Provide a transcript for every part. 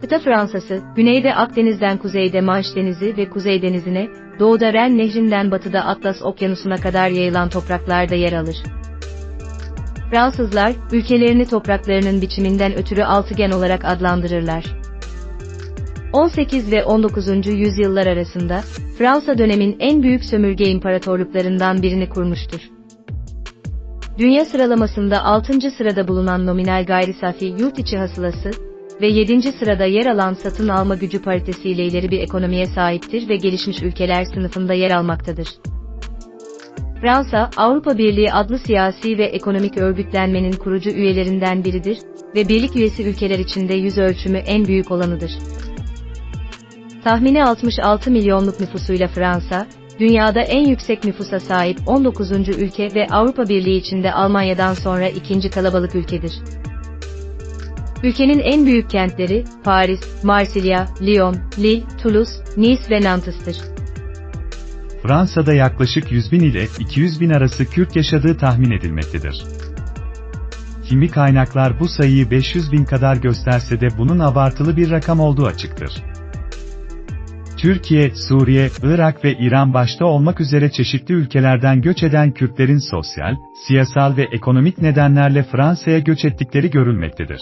Kıta Fransası, güneyde Akdeniz'den kuzeyde Manş Denizi ve Kuzey Denizi'ne, doğuda Ren Nehri'nden batıda Atlas Okyanusu'na kadar yayılan topraklarda yer alır. Fransızlar, ülkelerini topraklarının biçiminden ötürü altıgen olarak adlandırırlar. 18 ve 19. yüzyıllar arasında, Fransa dönemin en büyük sömürge imparatorluklarından birini kurmuştur. Dünya sıralamasında 6. sırada bulunan nominal gayri safi yurt içi hasılası ve 7. sırada yer alan satın alma gücü paritesiyle ileri bir ekonomiye sahiptir ve gelişmiş ülkeler sınıfında yer almaktadır. Fransa, Avrupa Birliği adlı siyasi ve ekonomik örgütlenmenin kurucu üyelerinden biridir ve birlik üyesi ülkeler içinde yüz ölçümü en büyük olanıdır. Tahmini 66 milyonluk nüfusuyla Fransa, dünyada en yüksek nüfusa sahip 19. ülke ve Avrupa Birliği içinde Almanya'dan sonra ikinci kalabalık ülkedir. Ülkenin en büyük kentleri, Paris, Marsilya, Lyon, Lille, Toulouse, Nice ve Nantes'tir. Fransa'da yaklaşık 100 bin ile 200 bin arası Kürt yaşadığı tahmin edilmektedir. Kimi kaynaklar bu sayıyı 500 bin kadar gösterse de bunun abartılı bir rakam olduğu açıktır. Türkiye, Suriye, Irak ve İran başta olmak üzere çeşitli ülkelerden göç eden Kürtlerin sosyal, siyasal ve ekonomik nedenlerle Fransa'ya göç ettikleri görülmektedir.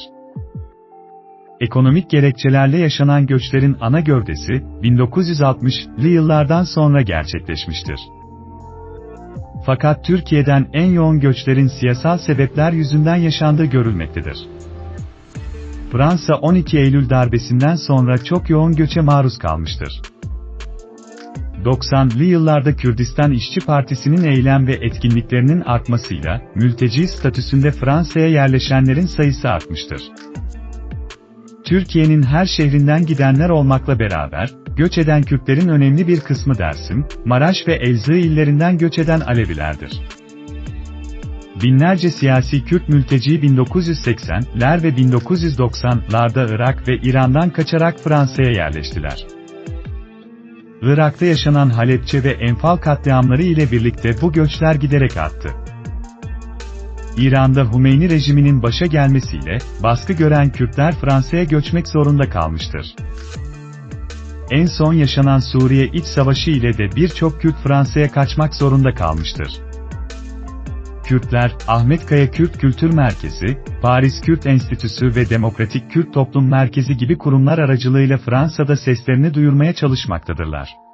Ekonomik gerekçelerle yaşanan göçlerin ana gövdesi, 1960'lı yıllardan sonra gerçekleşmiştir. Fakat Türkiye'den en yoğun göçlerin siyasal sebepler yüzünden yaşandığı görülmektedir. Fransa 12 Eylül darbesinden sonra çok yoğun göçe maruz kalmıştır. 90'lı yıllarda Kürdistan İşçi Partisi'nin eylem ve etkinliklerinin artmasıyla, mülteci statüsünde Fransa'ya yerleşenlerin sayısı artmıştır. Türkiye'nin her şehrinden gidenler olmakla beraber, göç eden Kürtlerin önemli bir kısmı Dersim, Maraş ve Elzığ illerinden göç eden Alevilerdir. Binlerce siyasi Kürt mülteci 1980'ler ve 1990'larda Irak ve İran'dan kaçarak Fransa'ya yerleştiler. Irak'ta yaşanan Halepçe ve Enfal katliamları ile birlikte bu göçler giderek arttı. İran'da Hümeyni rejiminin başa gelmesiyle, baskı gören Kürtler Fransa'ya göçmek zorunda kalmıştır. En son yaşanan Suriye İç Savaşı ile de birçok Kürt Fransa'ya kaçmak zorunda kalmıştır. Kürtler, Ahmet Kaya Kürt Kültür Merkezi, Paris Kürt Enstitüsü ve Demokratik Kürt Toplum Merkezi gibi kurumlar aracılığıyla Fransa'da seslerini duyurmaya çalışmaktadırlar.